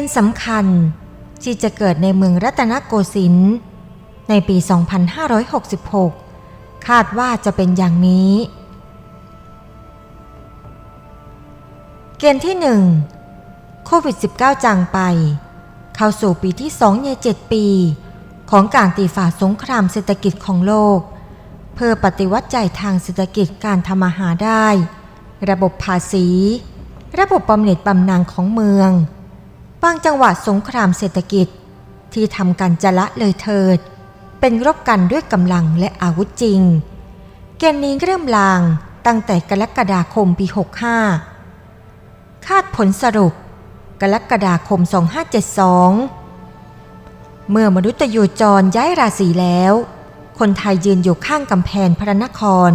ณฑ์สำคัญที่จะเกิดในเมืองรัตนโกสินทร์ในปี 2566 คาดว่าจะเป็นอย่างนี้ เกณฑ์ที่ 1 โควิด -19 จางไป เข้าสู่ปีที่ 2 ใน 7 ปี ของการตีฝ่าสงครามเศรษฐกิจของโลก เพื่อปฏิวัติใจทางเศรษฐกิจการทำมาหาได้ ระบบภาษี ระบบบำเหน็จบำนาญของเมือง บางจังหวัดสงครามเศรษฐกิจ ที่ทำกันจะละเลยเถิด เป็นรบกันด้วยกำลังและอาวุธจริง เกมนี้เริ่มลางตั้งแต่กรกฎาคมปี 65 คาดผลสรุป กรกฎาคม 2572 เมื่อมนุษย์ยูจรย้ายราศีแล้ว คนไทยยืนอยู่ข้างกำแพงพระนคร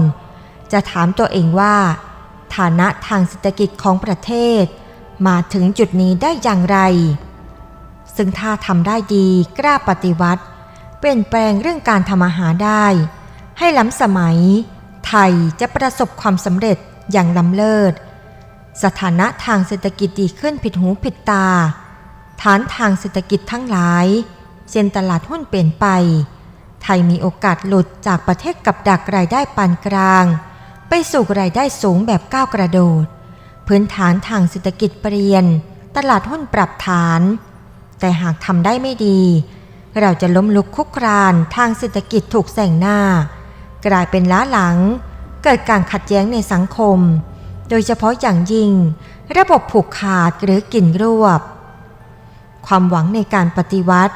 จะถามตัวเองว่า ฐานะทางเศรษฐกิจของประเทศ มาถึงจุดนี้ได้อย่างไร ซึ่งถ้าทำได้ดีกล้าปฏิวัติ เปลี่ยนแปลงเรื่องการทำอาหารได้ ให้ล้ำสมัย ไทยจะประสบความสำเร็จอย่างล้ำเลิศ สถานะทางเศรษฐกิจดีขึ้นผิดหูผิดตา ฐานทางเศรษฐกิจทั้งหลายเช่นตลาดหุ้นเปลี่ยนไป ไทยมีโอกาสหลุดจากประเทศกับดักรายได้ปานกลาง ไปสู่รายได้สูงแบบก้าวกระโดด พื้นฐานทางเศรษฐกิจเปลี่ยน ตลาดหุ้นปรับฐาน แต่หากทำได้ไม่ดี เราจะล้มลุกคุกครานทางเศรษฐกิจถูกแสงหน้า กลายเป็นล้าหลัง เกิดการขัดแย้งในสังคม โดยเฉพาะอย่างยิ่ง ระบบผูกขาดหรือกินรวบ ความหวังในการปฏิวัติ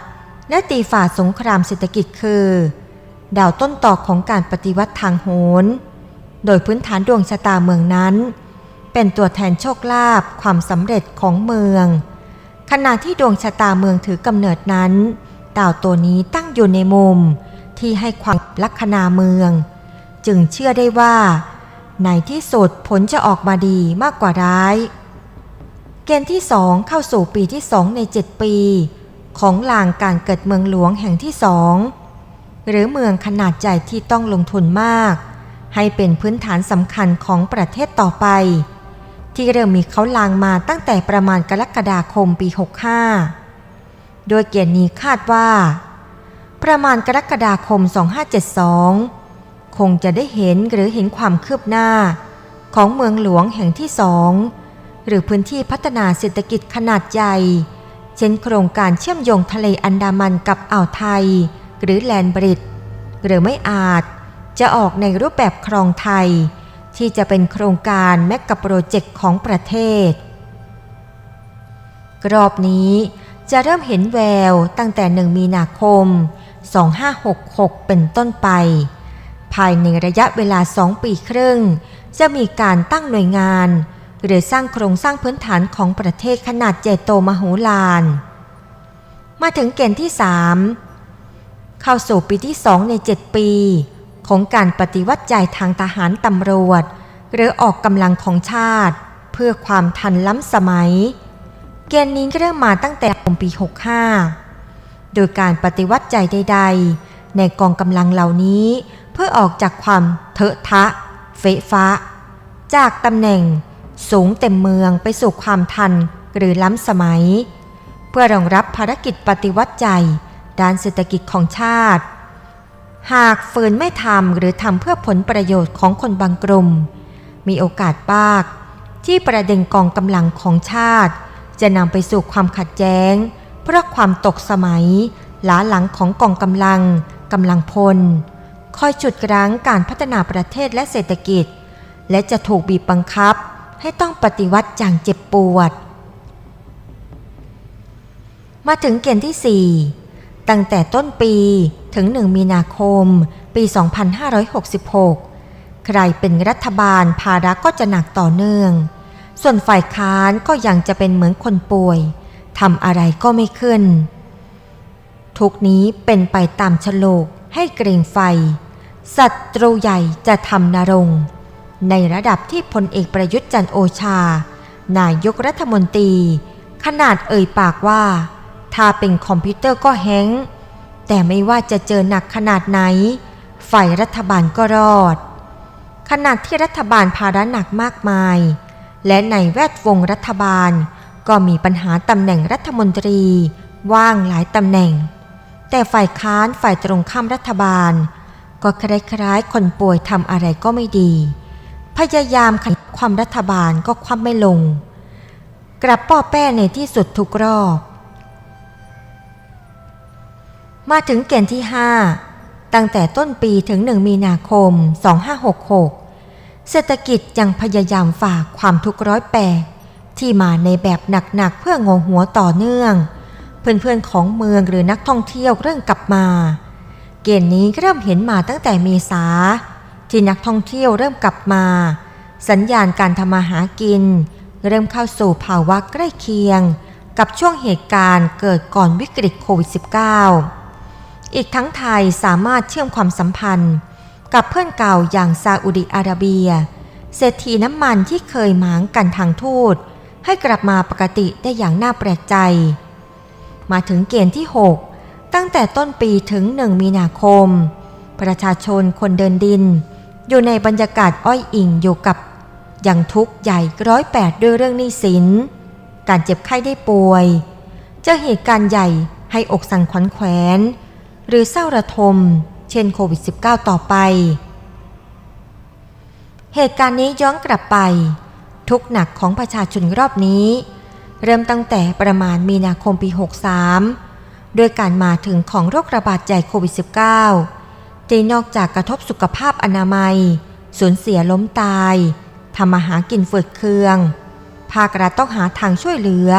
และตีฝ่าสงครามเศรษฐกิจคือ ดาวต้นต่อของการปฏิวัติทางโหรโดยพื้นฐานดวงชะตาเมืองนั้น เป็นตัวแทนโชคลาภความสำเร็จของเมือง ขณะที่ดวงชะตาเมืองถือกำเนิดนั้นดาวตัวนี้ตั้งอยู่ในมุมที่ให้ความลัคนาเมือง จึงเชื่อได้ว่า ในที่สุดผลจะออกมาดีมากกว่าร้าย เกณฑ์ที่สองเข้าสู่ปีที่สองในเจ็ดปี ของลางการเกิดเมืองหลวงแห่งที่สองหรือเมืองขนาดใหญ่ที่ต้องลงทุนมาก ให้เป็นพื้นฐานสำคัญของประเทศต่อไป ที่เริ่มมีเขาลางมาตั้งแต่ประมาณกรกฎาคมปี 65 โดยเกียรตินี้คาดว่า ประมาณกรกฎาคม 2572 คงจะได้เห็นหรือเห็นความคืบหน้า ของเมืองหลวงแห่งที่สอง หรือพื้นที่พัฒนาเศรษฐกิจขนาดใหญ่ เช่นโครงการเชื่อมโยงทะเลอันดามันกับอ่าวไทย หรือแลนบริดหรือไม่อาจจะออกในรูปแบบครองไทย ที่จะเป็นโครงการแมกกะโปรเจกต์ของประเทศรอบนี้จะเริ่มเห็นแววตั้งแต่หนึ่งมีนาคม 2566 เป็นต้นไป ภายในระยะเวลาสองปีครึ่ง จะมีการตั้งหน่วยงาน หรือสร้างโครงสร้างพื้นฐานของประเทศขนาดใหญ่โตมโหฬาร มาถึงเกณฑ์ที่ 3 เข้าสู่ปีที่ 2 ใน 7 ปี ของการปฏิวัติใจทางทหารตำรวจ หรือออกกำลังของชาติ เพื่อความทันล้ำสมัย เกณฑ์นี้เริ่มมาตั้งแต่ปี 65 โดยการปฏิวัติใจใด ๆ ในกองกำลังเหล่านี้เพื่อออกจากความเถอะทะ เฟะฟ้าจากตำแหน่งสูงเต็มเมืองไปสู่ความทันหรือล้ำสมัย เพื่อรองรับภารกิจปฏิวัติใจ ด้านเศรษฐกิจของชาติ หากฝืนไม่ทำหรือทำเพื่อผลประโยชน์ของคนบางกลุ่ม มีโอกาสมาก ที่ประเด็นกองกำลังของชาติ จะนำไปสู่ความขัดแย้ง เพราะความตกสมัยล้าหลังของกองกำลังกำลังพล คอยจุดรั้งการพัฒนาประเทศและเศรษฐกิจ และจะถูกบีบบังคับ ให้ต้องปฏิวัติอย่างเจ็บปวด มาถึงเกณฑ์ที่ 4 ตั้งแต่ต้นปีถึง 1 มีนาคม ปี 2566 ใครเป็นรัฐบาลภาระก็จะหนักต่อเนื่อง ส่วนฝ่ายค้านก็ยังจะเป็นเหมือนคนป่วยทำอะไรก็ไม่ขึ้น ทุกนี้เป็นไปตามฉลกให้เกรงไฟศัตรูใหญ่จะทำนรงในระดับที่พลเอกประยุทธ์จันโอชา นายกรัฐมนตรี ขนาดเอ่ยปากว่า ถ้าเป็นคอมพิวเตอร์ก็แฮงแต่ไม่ว่าจะเจอหนักขนาดไหน ฝ่ายรัฐบาลก็รอด ขนาดที่รัฐบาลภาระหนักมากมาย และในแวดวงรัฐบาล ก็มีปัญหาตำแหน่งรัฐมนตรี ว่างหลายตำแหน่ง แต่ฝ่ายค้านฝ่ายตรงข้ามรัฐบาล ก็คล้ายๆคนป่วยทำอะไรก็ไม่ดี พยายามขัดความรัฐบาลก็คว่ำไม่ลง กลับป้อแป้ในที่สุดทุกรอบ มาถึงเกณฑ์ที่ 5 ตั้งแต่ต้นปีถึง 1 มีนาคม 2566 เศรษฐกิจยังพยายามฝากความทุกข์ร้อยแปดที่มาในแบบหนักๆเพื่องงหัวต่อเนื่อง เพื่อนๆของเมืองหรือนักท่องเที่ยวเริ่มกลับมา เกณฑ์นี้เริ่มเห็นมาตั้งแต่เมษาที่นักท่องเที่ยวเริ่มกลับมา สัญญาณการทำมาหากิน เริ่มเข้าสู่ภาวะใกล้เคียง กับช่วงเหตุการณ์เกิดก่อนวิกฤตโควิด -19 อีกทั้งไทยสามารถเชื่อมความสัมพันธ์ กับเพื่อนเก่าอย่างซาอุดิอาระเบีย เศรษฐีน้ำมันที่เคยหมางกันทางทูต ให้กลับมาปกติได้อย่างน่าแปลกใจ มาถึงเกณฑ์ที่ 6 ตั้งแต่ต้นปีถึง1มีนาคม ประชาชนคนเดินดิน อยู่ในบรรยากาศอ้อยอิงอยู่กับอย่างทุกข์ใหญ่ร้อยแปดด้วยเรื่องหนี้สิน การเจ็บไข้ได้ป่วย เจอเหตุการณ์ใหญ่ให้อกสั่นขวัญแขวน หรือเศร้าระทม เช่นโควิด -19 ต่อไป เหตุการณ์นี้ย้อนกลับไป ทุกหนักของประชาชนรอบนี้ เริ่มตั้งแต่ประมาณมีนาคมปี 63ด้วยการมาถึงของโรคระบาดใหญ่โควิด -19 ที่นอกจากกระทบสุขภาพอนามัย สูญเสียล้มตายทำมาหากินฝืดเคือง ภาครัฐต้องหาทางช่วยเหลือ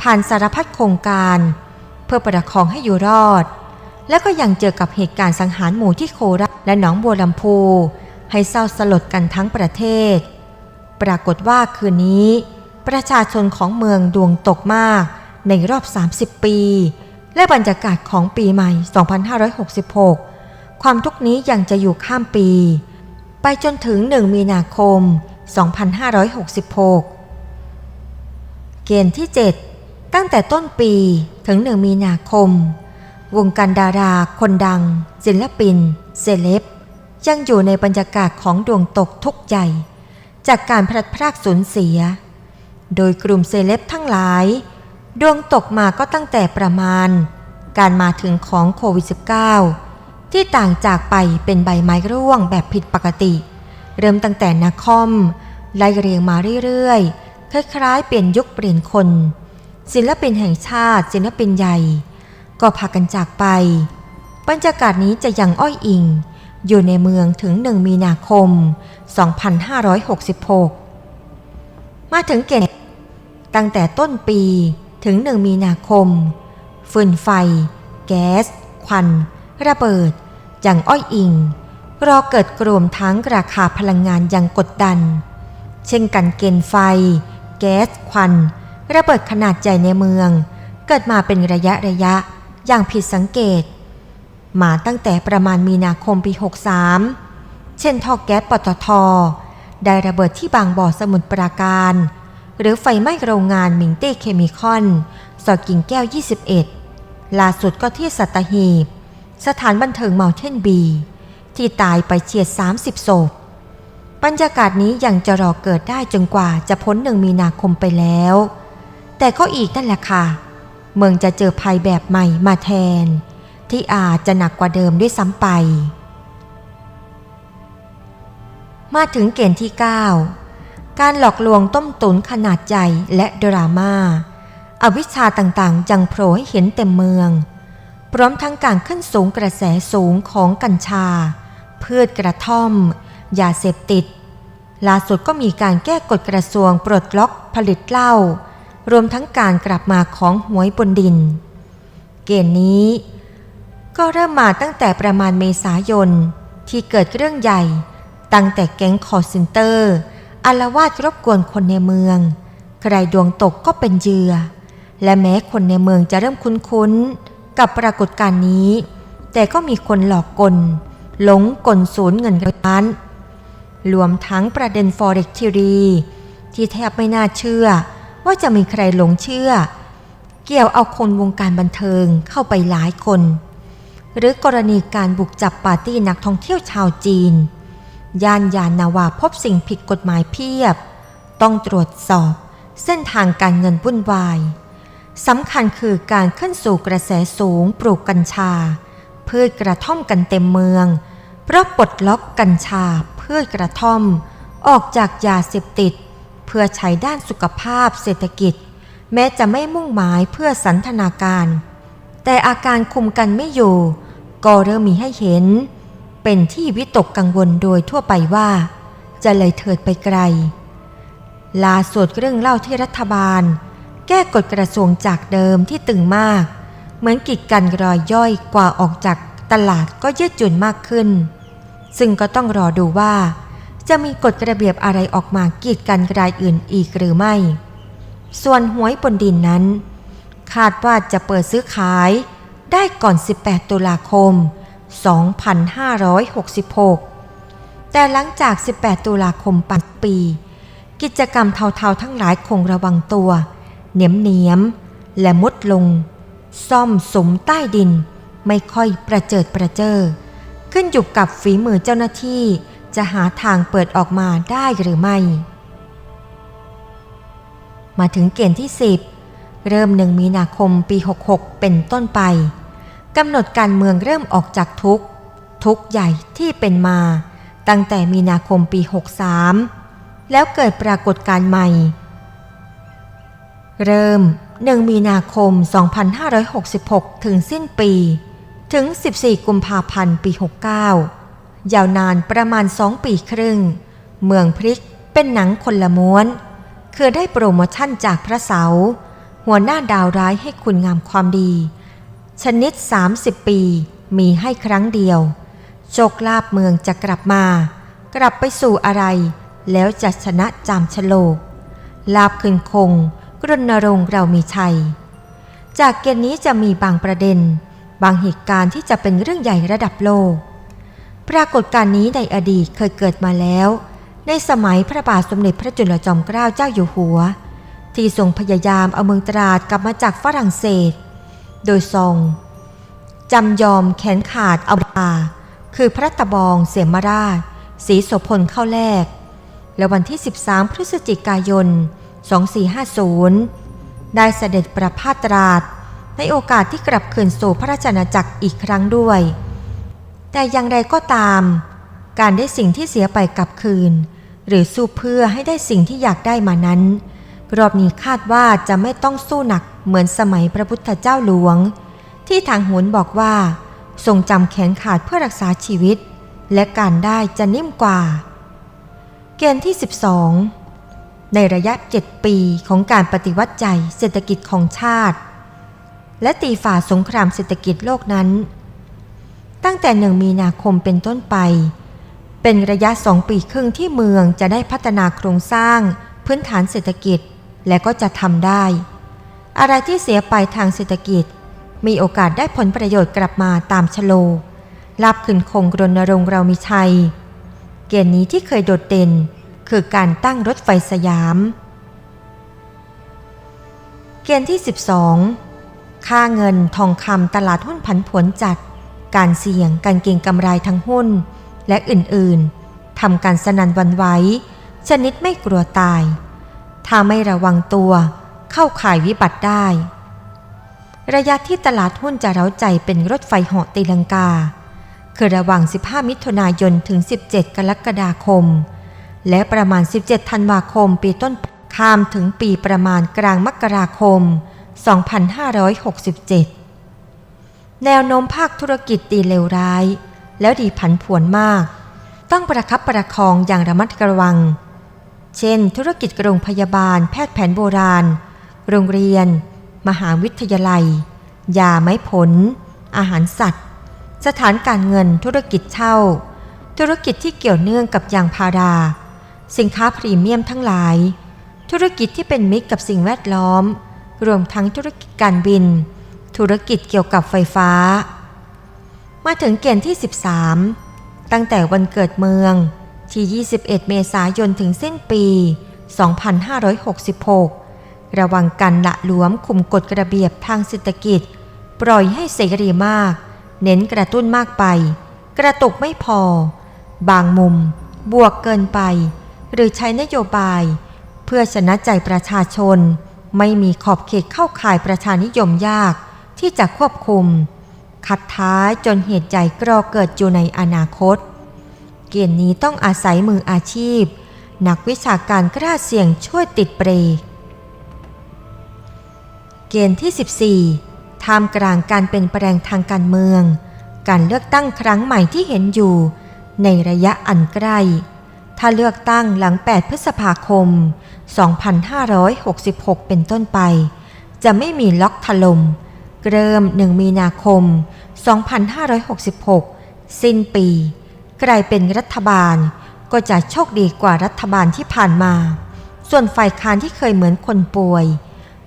ผ่านสารพัดโครงการ เพื่อประคองให้อยู่รอด และก็ยังเจอกับเหตุการณ์สังหารหมู่ที่โคราชและหนองบัวลำพู ให้เศร้าสลดกันทั้งประเทศ ปรากฏว่าคืนนี้ ประชาชนของเมืองดวงตกมากในรอบ 30 ปี และบรรยากาศของปีใหม่ 2566 ความทุกข์นี้ยังจะอยู่ข้ามปี ไปจนถึง 1 มีนาคม 2566 เกณฑ์ที่ 7 ตั้งแต่ต้นปีถึง 1 มีนาคม วงการดารา คนดัง ศิลปิน เซเลบยังอยู่ในบรรยากาศของดวงตกทุกใหญ่จากการพลัดพรากสูญเสีย โดยกลุ่มเซเลบทั้งหลาย ดวงตกมาก็ตั้งแต่ประมาณ การมาถึงของโควิด -19 ที่ต่างจากไปเป็นใบไม้ร่วงแบบผิดปกติ เริ่มตั้งแต่นาคอมไล่เรียงมาเรื่อยๆ คล้ายๆ เปลี่ยนยุคเปลี่ยนคน ศิลปินแห่งชาติ ศิลปินใหญ่ ก็พากันจากไป บรรยากาศนี้จะยังอ้อยอิง อยู่ในเมืองถึง1มีนาคม 2566 มาถึงเกณฑ์ตั้งแต่ต้นปีถึง1มีนาคม ฟืนไฟ แก๊ส ควัน ระเบิด อย่างอ้อยอิง รอเกิดกรวมทั้งราคาพลังงานอย่างกดดัน เช่นกันเกณฑ์ไฟ แก๊ส ควัน ระเบิดขนาดใหญ่ในเมือง เกิดมาเป็นระยะระยะ อย่างผิดสังเกต มาตั้งแต่ประมาณมีนาคมปี 63 เช่นท่อแก๊สปตท ได้ระเบิดที่บางบ่อสมุทรปราการ หรือไฟไหม้โรงงานมิงเต้เคมีคอนสอดกิ่งแก้ว 21 ล่าสุดก็ที่สัตหีบ สถานบันเทิงเมาเทนบี ที่ตายไปเฉียด 30ศพบรรยากาศนี้ยังจะรอเกิดได้จนกว่าจะพ้นหนึ่งมีนาคมไปแล้ว แต่ก็อีกนั่นแหละค่ะ เมืองจะเจอภัยแบบใหม่มาแทน ที่อาจจะหนักกว่าเดิมด้วยซ้ำไป มาถึงเกณฑ์ที่ 9 การหลอกลวงต้มตุนขนาดใหญ่และดราม่าอาวิชชาต่างๆยังโผล่ให้เห็นเต็มเมือง พร้อมทั้งการขึ้นสูงกระแสสูงของกัญชา พืชกระท่อมยาเสพติดล่าสุดก็มีการแก้กฎกระทรวงปลดล็อกผลิตเหล้า รวมทั้งการกลับมาของหวยบนดิน เกณฑ์นี้ ก็เริ่มมาตั้งแต่ประมาณเมษายนที่เกิดเรื่องใหญ่ ตั้งแต่แก๊งคอร์เซนเตอร์อารวาสรบกวนคนในเมือง ใครดวงตกก็เป็นเหยื่อ และแม้คนในเมืองจะเริ่มคุ้นๆ กับปรากฏการณ์นี้ แต่ก็มีคนหลอกกล หลงกลสูญเงินกันล้านรวมทั้งประเด็น Forex ทีรีที่แทบไม่น่าเชื่อ ว่าจะมีใครหลงเชื่อ เกี่ยวเอาคนวงการบันเทิงเข้าไปหลายคน หรือกรณีการบุกจับปาร์ตี้นักท่องเที่ยวชาวจีน ยานยานนาวาพบสิ่งผิดกฎหมายเพียบ ต้องตรวจสอบ เส้นทางการเงินวุ่นวายสำคัญคือการขึ้นสู่กระแสสูงปลูกกัญชา พืชกระท่อมกันเต็มเมือง เพราะปลดล็อกกัญชาพืชกระท่อม ออกจากยาเสพติด พื่อใช้ด้านสุขภาพเศรษฐกิจ แม้จะไม่มุ่งหมายเพื่อสันทนาการ แต่อาการคุมกันไม่อยู่ ก็เริ่มมีให้เห็น เป็นที่วิตกกังวลโดยทั่วไปว่า จะเลยเถิดไปไกล ลาสวดเรื่องเล่าที่รัฐบาล แก้กฎกระทรวงจากเดิมที่ตึงมาก เหมือนกิจกันรอยย่อยกว่าออกจากตลาดก็ยืดหยุ่นมากขึ้น ซึ่งก็ต้องรอดูว่า จะมีกฎระเบียบอะไรออกมากีดกันรายอื่นอีกหรือไม่ ส่วนหวยบนดินนั้น คาดว่าจะเปิดซื้อขายได้ก่อน 18 ตุลาคม 2566 แต่หลังจาก 18 ตุลาคมปันปี กิจกรรมเทาๆทั้งหลายคงระวังตัว เหนียมเนียมๆและมุดลง ซ่อมสมใต้ดิน ไม่ค่อยประเจิดประเจอ ขึ้นอยู่กับฝีมือเจ้าหน้าที่ จะหาทางเปิดออกมาได้หรือไม่ มาถึงเกณฑ์ที่ 10 เริ่มหนึ่งมีนาคมปี 66 เป็นต้นไปกำหนดการเมืองเริ่มออกจากทุกทุกใหญ่ที่เป็นมา ตั้งแต่มีนาคมปี 63 แล้วเกิดปรากฏการณ์ใหม่ เริ่ม1มีนาคม 2566 ถึงสิ้นปี ถึง 14 กุมภาพันธ์ ปี 69 ยาวนานประมาณ2ปีครึ่ง เมืองพริกเป็นหนังคนละม้วน คือได้โปรโมชั่นจากพระเสา หัวหน้าดาวร้ายให้คุณงามความดี ชนิด 30 ปีมีให้ครั้งเดียว โชคลาภเมืองจะกลับมา กลับไปสู่อะไร แล้วจะชนะจามชโลก ลาบคืนคงกรณรงค์เรามีชัย จากเกณฑ์นี้จะมีบางประเด็น บางเหตุการณ์ที่จะเป็นเรื่องใหญ่ระดับโลก ปรากฏการณ์นี้ในอดีตเคยเกิดมาแล้ว ในสมัยพระบาทสมเด็จพระจุลจอมเกล้าเจ้าอยู่หัว ที่ทรงพยายามเอาเมืองตราดกลับมาจากฝรั่งเศส โดยทรงจำยอมแขนขาดเอาบาคือพระตะบองเสมราชศรีโสพลเข้าแลกและวันที่ 13 พฤศจิกายน 2450 ได้เสด็จประพาสตราดในโอกาสที่กลับคืนสู่พระราชอาณาจักรอีกครั้งด้วย แต่อย่างไรก็ตาม การได้สิ่งที่เสียไปกลับคืน หรือสู้เพื่อให้ได้สิ่งที่อยากได้มานั้น รอบนี้คาดว่าจะไม่ต้องสู้หนักเหมือนสมัยพระพุทธเจ้าหลวง ที่ทางโหนบอกว่า ทรงจำแขนขาดเพื่อรักษาชีวิต และการได้จะนิ่มกว่า เกณฑ์ที่ 12 ในระยะ 7 ปีของการปฏิวัติใจเศรษฐกิจของชาติ และตีฝ่าสงครามเศรษฐกิจโลกนั้น ตั้งแต่หนึ่งมีนาคมเป็นต้นไป เป็นระยะสองปีครึ่งที่เมืองจะได้พัฒนาโครงสร้าง พื้นฐานเศรษฐกิจและก็จะทำได้ อะไรที่เสียไปทางเศรษฐกิจ มีโอกาสได้ผลประโยชน์กลับมาตามชโลลาบขึ้นคงรณรงค์เรามีชัย เกณฑ์นี้ที่เคยโดดเด่นคือการตั้งรถไฟสยาม เกณฑ์ที่ 12 ค่าเงินทองคำตลาดหุ้นผันผวนจัด การเสี่ยง การเก็งกำไรทั้งหุ้น และอื่นๆทำการสนันวันไหวชนิดไม่กลัวตาย ถ้าไม่ระวังตัวเข้าข่ายวิบัติได้ ระยะที่ตลาดหุ้นจะเร้าใจเป็นรถไฟเหาะตีลังกา คือระหว่าง 15 มิถุนายนถึง 17 กรกฎาคม และประมาณ 17 ธันวาคม ปีต้นข้ามถึงปีประมาณกลางมกราคม 2567 แนวโน้มภาคธุรกิจดีเลวร้าย แล้วดีผันผวนมาก ต้องประคับประคองอย่างระมัดระวัง เช่น ธุรกิจโรงพยาบาล แพทย์แผนโบราณ โรงเรียน มหาวิทยาลัย ยาไม้ผล อาหารสัตว์ สถานการเงินธุรกิจเช่า ธุรกิจที่เกี่ยวเนื่องกับยางพารา สินค้าพรีเมียมทั้งหลาย ธุรกิจที่เป็นมิตรกับสิ่งแวดล้อม รวมทั้งธุรกิจการบิน ธุรกิจเกี่ยวกับไฟฟ้า มาถึงเกณฑ์ที่ 13 ตั้งแต่วันเกิดเมืองที่ 21 เมษายนถึงสิ้นปี 2566 ระวังการละหลวมคุมกฎระเบียบทางเศรษฐกิจ ปล่อยให้เสรีมาก เน้นกระตุ้นมากไป กระตุกไม่พอ บางมุม บวกเกินไป หรือใช้นโยบาย เพื่อชนะใจประชาชน ไม่มีขอบเขตเข้าข่ายประชานิยมยาก ที่จะควบคุมคัดท้ายจนเหตุใหญ่กรอเกิดอยู่ในอนาคต เกณฑ์นี้ต้องอาศัยมืออาชีพ นักวิชาการกล้าเสี่ยงช่วยติดเบรกเกณฑ์ที่ 14 ท่ามกลางการเป็นแปลงทางการเมือง การเลือกตั้งครั้งใหม่ที่เห็นอยู่ ในระยะอันใกล้ ถ้าเลือกตั้งหลัง 8 พฤษภาคม 2566 เป็นต้นไป จะไม่มีล็อกถลม่ม เริ่ม 1 มีนาคม 2566 สิ้นปี ใครเป็นรัฐบาลก็จะโชคดีกว่ารัฐบาลที่ผ่านมา ส่วนฝ่ายค้านที่เคยเหมือนคนป่วย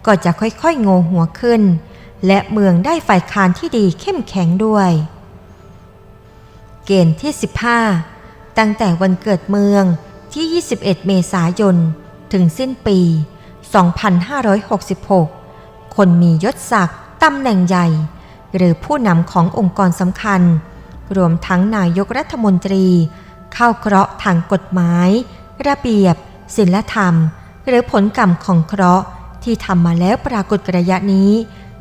ก็จะค่อยๆโงหัวขึ้น และเมืองได้ฝ่ายค้านที่ดีเข้มแข็งด้วย เกณฑ์ที่ 15 ตั้งแต่วันเกิดเมืองที่ 21 เมษายน ถึงสิ้นปี 2566 คนมียศศักดิ์ ตำแหน่งใหญ่ หรือผู้นำขององค์กรสำคัญ รวมทั้งนายกรัฐมนตรี เข้าเคราะห์ทางกฎหมาย ระเบียบศิลธรรม หรือผลกรรมของเคราะห์ที่ทำมาแล้วปรากฏระยะนี้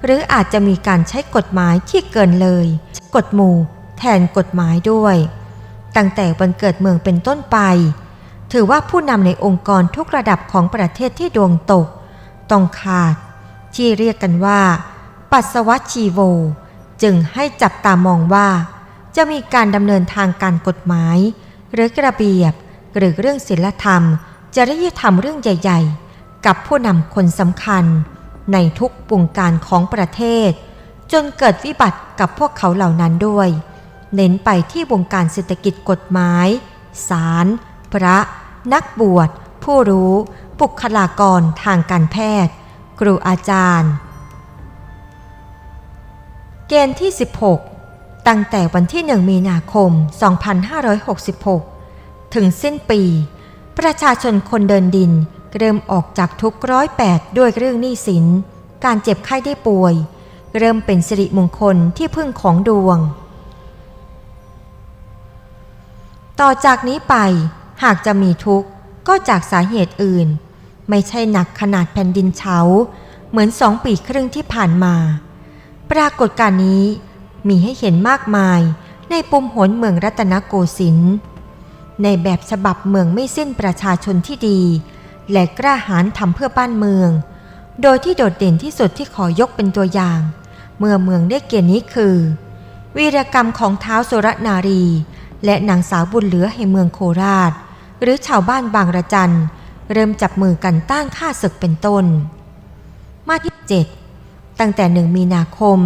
หรืออาจจะมีการใช้กฎหมายที่เกินเลย กฎหมู่ แทนกฎหมายด้วย ตั้งแต่วันเกิดเมืองเป็นต้นไป ถือว่าผู้นำในองค์กรทุกระดับของประเทศที่ดวงตก ต้องขาด ที่เรียกกันว่า ปัสสวะชีโว จึงให้จับตามองว่า จะมีการดำเนินทางการกฎหมาย หรือกระเบียบ หรือเรื่องศีลธรรม จริยธรรมเรื่องใหญ่ ๆ กับผู้นำคนสำคัญ ในทุกวงการของประเทศ จนเกิดวิบัติกับพวกเขาเหล่านั้นด้วย เน้นไปที่วงการเศรษฐกิจกฎหมายศาลพระ นักบวช ผู้รู้ บุคลากรทางการแพทย์ ครูอาจารย์ เกณฑ์ที่ 16 ตั้งแต่วันที่ 1 มีนาคม 2566 ถึงสิ้นปี ประชาชนคนเดินดิน เริ่มออกจากทุกร้อยแปดด้วยเรื่องหนี้สิน การเจ็บไข้ได้ป่วย เริ่มเป็นสิริมงคลที่พึ่งของดวง ต่อจากนี้ไปหากจะมีทุกข์ก็จากสาเหตุอื่น ไม่ใช่หนักขนาดแผ่นดินเฉา เหมือนสองปีครึ่งที่ผ่านมา ปรากฏการณ์นี้มีให้เห็นมากมายในปุ่มหนเมืองรัตนโกสินทร์ในแบบฉบับเมืองไม่สิ้นประชาชนที่ดี และกล้าหาญทำเพื่อบ้านเมือง โดยที่โดดเด่นที่สุดที่ขอยกเป็นตัวอย่าง เมื่อเมืองได้เกียรตินี้คือ วีรกรรมของเท้าวสุรนารี และนางสาวบุญเหลือแห่งเมืองโคราช หรือชาวบ้านบางระจันเริ่มจับมือกันต้านข้าศึกเป็นต้น มาที่7 ตั้งแต่หนึ่งมีนาคม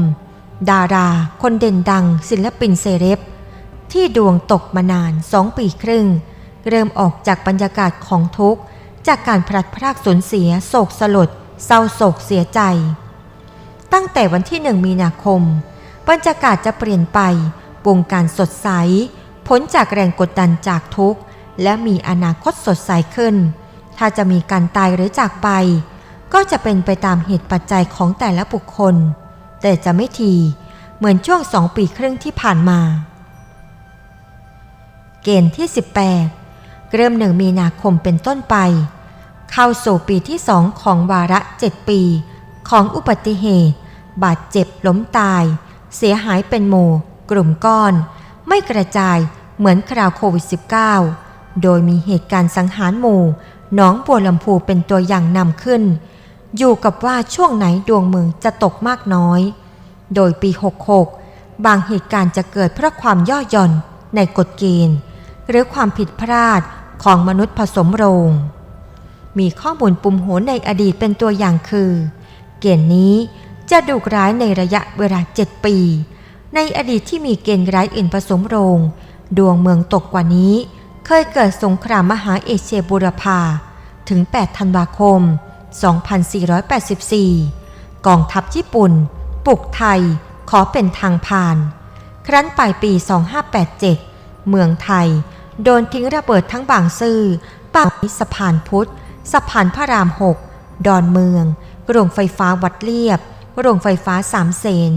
ดารา คนเด่นดัง ศิลปินเซเลบที่ดวงตกมานานสองปีครึ่ง เริ่มออกจากบรรยากาศของทุกข์ จากการพลัดพรากสูญเสียโศกสลด เศร้าโศกเสียใจ ตั้งแต่วันที่หนึ่งมีนาคม บรรยากาศจะเปลี่ยนไปวงการสดใสพ้นจากแรงกดดันจากทุกข์ และมีอนาคตสดใสขึ้น ถ้าจะมีการตายหรือจากไป ก็จะเป็นไปตามเหตุปัจจัยของแต่ละบุคคล แต่จะไม่ทีเหมือนช่วงสองปีครึ่งที่ผ่านมา เกณฑ์ที่ 18 เริ่มหนึ่งมีนาคมเป็นต้นไป เข้าสู่ปีที่สองของวาระ 7 ปี ของอุบัติเหตุ บาดเจ็บล้มตาย เสียหายเป็นหมู่กลุ่มก้อน ไม่กระจายเหมือนคราวโควิด -19 โดยมีเหตุการณ์สังหารหมู่ หน้องบัวลำพูเป็นตัวอย่างนำขึ้น อยู่กับว่าช่วงไหนดวงเมืองจะตกมากน้อย โดยปี 66 บางเหตุการณ์จะเกิดเพราะความย่อหย่อนในกฎเกณฑ์ หรือความผิดพลาดของมนุษย์ผสมโรง มีข้อมูลปุ่มโหนในอดีตเป็นตัวอย่างคือ เกณฑ์นี้จะดุร้ายในระยะเวลา 7 ปี ในอดีตที่มีเกณฑ์ร้ายอื่นผสมโรง ดวงเมืองตกกว่านี้ เคยเกิดสงครามมหาเอเชียบูรพาถึง 8 ธันวาคม 2484 กองทัพญี่ปุ่น ปลุกไทย ขอเป็นทางผ่าน ครั้นปลายปี 2587 เมืองไทย โดนทิ้งระเบิดทั้งบางซื่อปากสะพานพุทธ สะพานพระรามหก ดอนเมือง โรงไฟฟ้าวัดเลียบ โรงไฟฟ้าสามเสน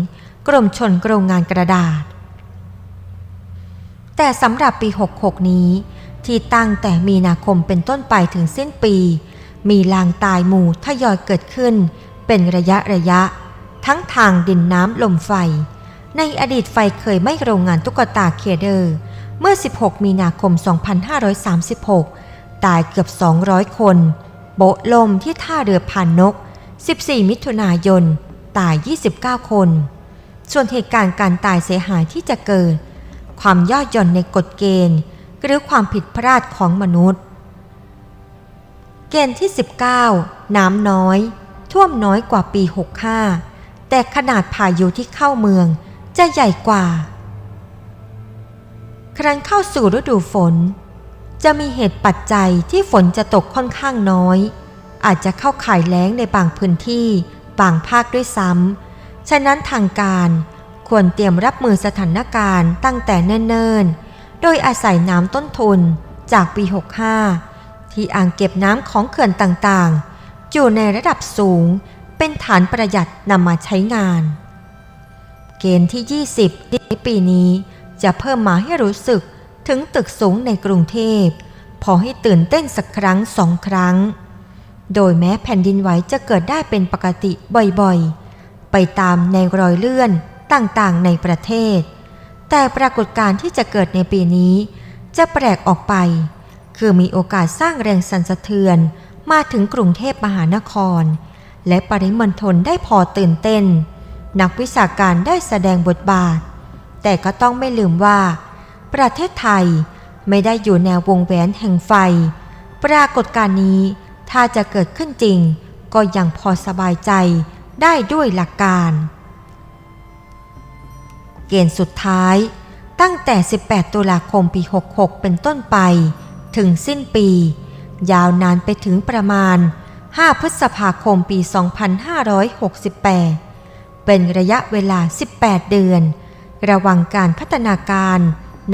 กรมชนโรงงานกระดาษ แต่สำหรับปี 66 นี้ ที่ตั้งแต่มีนาคมเป็นต้นไปถึงสิ้นปี มีลางตายหมู่ทยอยเกิดขึ้น เป็นระยะระยะ ทั้งทางดินน้ำลมไฟ ในอดีตไฟเคยไม้โรงงานตุ๊กตาเคเดอร์ เมื่อ 16 มีนาคม 2536 ตายเกือบ 200 คน โบะลมที่ท่าเรือพานนก 14 มิถุนายน ตาย 29 คน ส่วนเหตุการณ์การตายเสียหายที่จะเกิด ความย่อหย่อนในกฎเกณฑ์ หรือความผิดพลาดของมนุษย์ เกณฑ์ที่ 19 น้ำน้อย ท่วมน้อยกว่าปี 65 แต่ขนาดพายุที่เข้าเมืองจะใหญ่กว่า ครั้นเข้าสู่ฤดูฝน จะมีเหตุปัจจัยที่ฝนจะตกค่อนข้างน้อย อาจจะเข้าข่ายแล้งในบางพื้นที่ บางภาคด้วยซ้ำ ฉะนั้นทางการควรเตรียมรับมือสถานการณ์ตั้งแต่เนิ่นๆ โดยอาศัยน้ำต้นทุนจากปี 65 ที่อ่างเก็บน้ำของเขื่อนต่างๆ อยู่ในระดับสูงเป็นฐานประหยัดนำมาใช้งาน เกณฑ์ที่ 20ในปีนี้จะเพิ่มมาให้รู้สึกถึงตึกสูงในกรุงเทพ พอให้ตื่นเต้นสักครั้งสองครั้ง โดยแม้แผ่นดินไหวจะเกิดได้เป็นปกติบ่อยๆ ไปตามในรอยเลื่อนต่างๆในประเทศ แต่ปรากฏการณ์ที่จะเกิดในปีนี้ จะแปลกออกไป คือมีโอกาสสร้างแรงสั่นสะเทือนมาถึงกรุงเทพมหานคร และปริมณฑลได้พอตื่นเต้น นักวิชาการได้แสดงบทบาท แต่ก็ต้องไม่ลืมว่า ประเทศไทยไม่ได้อยู่แนววงแหวนแห่งไฟ ปรากฏการณ์นี้ถ้าจะเกิดขึ้นจริง ก็ยังพอสบายใจได้ด้วยหลักการ เกณฑ์สุดท้ายตั้งแต่ 18 ตุลาคมปี 66 เป็นต้นไป ถึงสิ้นปี ยาวนานไปถึงประมาณ 5 พฤษภาคมปี 2568 เป็นระยะเวลา 18 เดือน ระว่างการพัฒนาการ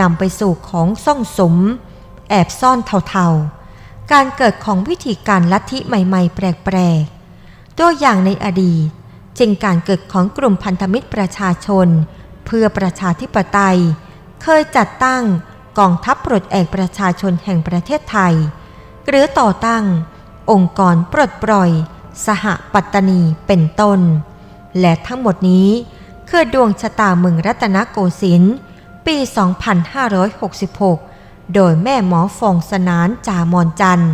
นำไปสู่ของซ่องสม แอบซ่อนเทาๆ การเกิดของวิธีการลัทธิใหม่ๆ แปลกๆ ตัวอย่างในอดีตจึงการเกิดของกลุ่มพันธมิตรประชาชน เพื่อประชาธิปไตย เคยจัดตั้ง กองทัพปลดแอกประชาชนแห่งประเทศไทย หรือต่อตั้ง องค์กรปลดปล่อย สหปัตตนีเป็นต้น และทั้งหมดนี้คือดวงชะตาเมืองรัตนโกสินทร์ปี 2566 โดยแม่หมอฟองสนานจามอนจันทร์